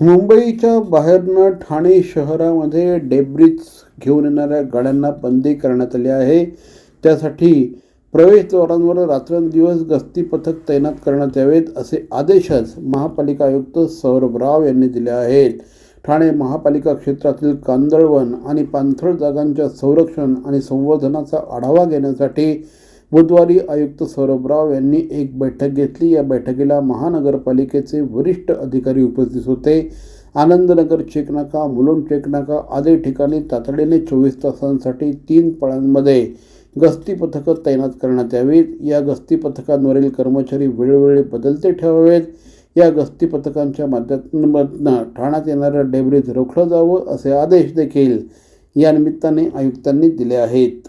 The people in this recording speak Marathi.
मुंबईच्या बाहेरनं ठाणे शहरामध्ये डेब्रिज घेऊन येणाऱ्या गाड्यांना बंदी करण्यात आली आहे. त्यासाठी प्रवेशद्वारांवर रात्रंदिवस गस्ती पथक तैनात करण्यात यावेत असे आदेशच महापालिका आयुक्त सौरभ राव यांनी दिले आहेत. ठाणे महापालिका क्षेत्रातील कांदळवन आणि पाणथळ जागांच्या संरक्षण आणि संवर्धनाचा आढावा घेण्यासाठी बुधवारी आयुक्त सौरभ राव यांनी एक बैठक घेतली. या बैठकीला महानगरपालिकेचे वरिष्ठ अधिकारी उपस्थित होते. आनंदनगर चेकनाका मुलुंड चेकनाका आदी ठिकाणी तातडीने चोवीस तासांसाठी तीन पळांमध्ये गस्ती पथकं तैनात करण्यात यावीत. या गस्ती पथकांवरील कर्मचारी वेळोवेळी बदलते ठेवावेत. या गस्ती पथकांच्या माध्यमातून ठाण्यात येणारं डेब्रीज रोखलं जावं असे आदेश देखील या निमित्ताने आयुक्तांनी दिले आहेत.